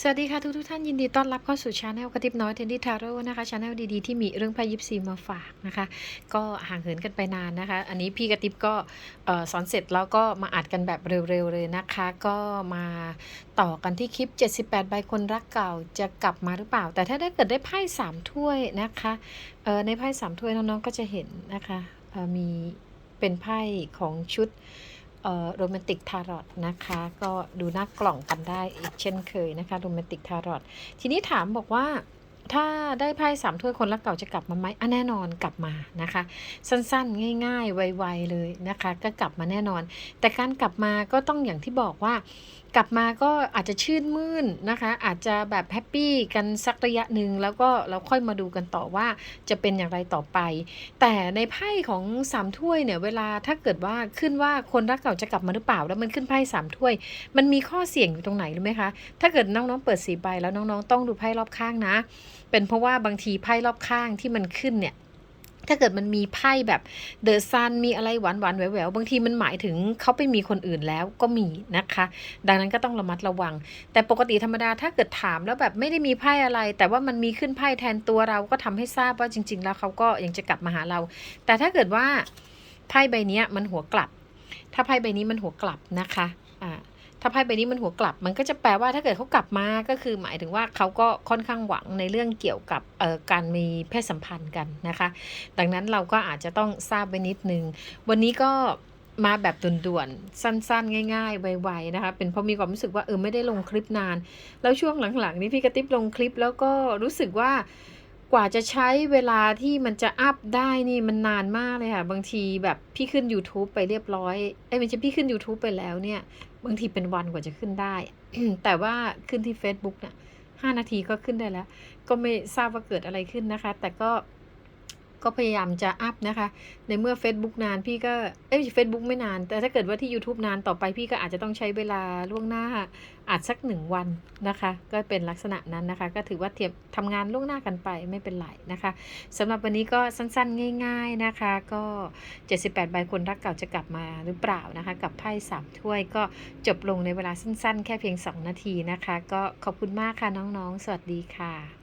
สวัสดีค่ะทุกทุกท่านยินดีต้อนรับเข้าสู่ช anel กระติบน้อยเทนดี้ทาโร่นะคะช anel ดีๆที่มีเรื่องไพ่ยิปซีมาฝากนะคะ ก็ห่างเหินกันไปนานนะคะ อันนี้พี่กระติบก็สอนเสร็จแล้วก็มาอัดกันแบบเร็วๆเลยนะคะ ก็มาต่อกันที่คลิป 78 ใบคนรักเก่าจะกลับมาหรือเปล่า แต่ถ้าได้เกิดได้ไพ่สามถ้วยนะคะในไพ่สามถ้วยน้องๆก็จะเห็นนะคะมีเป็นไพ่ของชุด โรแมนติกทารอตนะคะ ก็ดูหน้ากล่องกันได้อีกเช่นเคยนะคะโรแมนติกทารอตทีนี้ถามบอกว่าถ้าได้ไพ่สามถ้วยคนรักเก่าจะกลับมาไหมอะแน่นอนกลับมานะคะ สั้นๆ ง่าย ๆ ไวๆเลยนะคะ ก็กลับมาแน่นอน แต่การกลับมาก็ต้องอย่างที่บอกว่า กลับมาก็อาจจะชื่นมื่นนะคะ อาจจะแบบแฮปปี้กันสักระยะหนึ่งแล้วก็เราค่อยมาดูกันต่อว่าจะเป็นอย่างไรต่อไป แต่ในไพ่ของสามถ้วยเนี่ยเวลาถ้าเกิดว่าขึ้นว่าคนรักเก่าจะกลับมาหรือเปล่า แล้วมันขึ้นไพ่สามถ้วย มันมีข้อเสี่ยงอยู่ตรงไหนรู้ไหมคะ ถ้าเกิดน้องๆเปิดสีใบแล้วน้องๆ ต้องดูไพ่รอบข้างนะ เป็นเพราะว่าบางทีไพ่รอบข้างที่มันขึ้นเนี่ย ถ้าเกิดมันมีไพ่แบบเดอะซันมีอะไรหวานหวานแหววแหววๆบางทีมันหมายถึงเขาไปมีคนอื่นแล้วก็มีนะคะ ดังนั้นก็ต้องระมัดระวัง แต่ปกติธรรมดาถ้าเกิดถามแล้วแบบไม่ได้มีไพ่อะไร แต่ว่ามันมีขึ้นไพ่แทนตัวเราก็ทำให้ทราบว่าจริง ๆ แล้วเขาก็ยังจะกลับมาหาเรา แต่ถ้าเกิดว่าไพ่ใบนี้มันหัวกลับ ถ้าไพ่ใบนี้มันหัวกลับนะคะ ถ้าไพ่ใบนี้มันหัวกลับ มันก็จะแปลว่าถ้าเกิดเขากลับมาก็คือหมายถึงว่าเขาก็ค่อนข้างหวังในเรื่องเกี่ยวกับการมีเพศสัมพันธ์กันนะคะ ดังนั้นเราก็อาจจะต้องทราบไว้นิดนึง วันนี้ก็มาแบบด่วนๆ สั้นๆ ง่าย ๆ ไวๆ นะคะ เป็นเพราะมีความรู้สึกว่าเออไม่ได้ลงคลิปนาน แล้วช่วงหลังๆ นี้พี่กระติบลงคลิปแล้วก็รู้สึกว่า กว่าจะใช้เวลาที่มันจะอัพได้นี่มันนานมากเลยค่ะ บางทีแบบพี่ขึ้น YouTube ไปเรียบร้อยไอ้ไม่ใช่พี่ขึ้น YouTube ไปแล้วเนี่ย บางทีเป็นวันกว่าจะขึ้นได้ แต่ว่าขึ้นที่ Facebook น่ะห้านาทีก็ขึ้นได้แล้ว ก็ไม่ทราบว่าเกิดอะไรขึ้นนะคะ แต่ก็ ก็พยายามจะอัพนะคะ ในเมื่อ Facebook นานพี่ก็ เอ้ย Facebook ไม่นาน แต่ถ้าเกิดว่าที่ YouTube นานต่อไปพี่ก็อาจจะต้องใช้เวลาล่วงหน้าอาจสักหนึ่งวันนะคะ ก็เป็นลักษณะนั้นนะคะ ก็ถือว่าเทียบทำงานล่วงหน้ากันไปไม่เป็นไรนะคะสำหรับวันนี้ก็สั้นๆ ง่าย ๆนะคะ ก็ 78 ใบคนรักเก่าจะกลับมาหรือเปล่านะคะ กับไพ่สามถ้วยก็จบลงในเวลาสั้น ๆ แค่เพียง 2 นาทีนะคะ ก็ขอบคุณมากค่ะน้องๆ สวัสดีค่ะ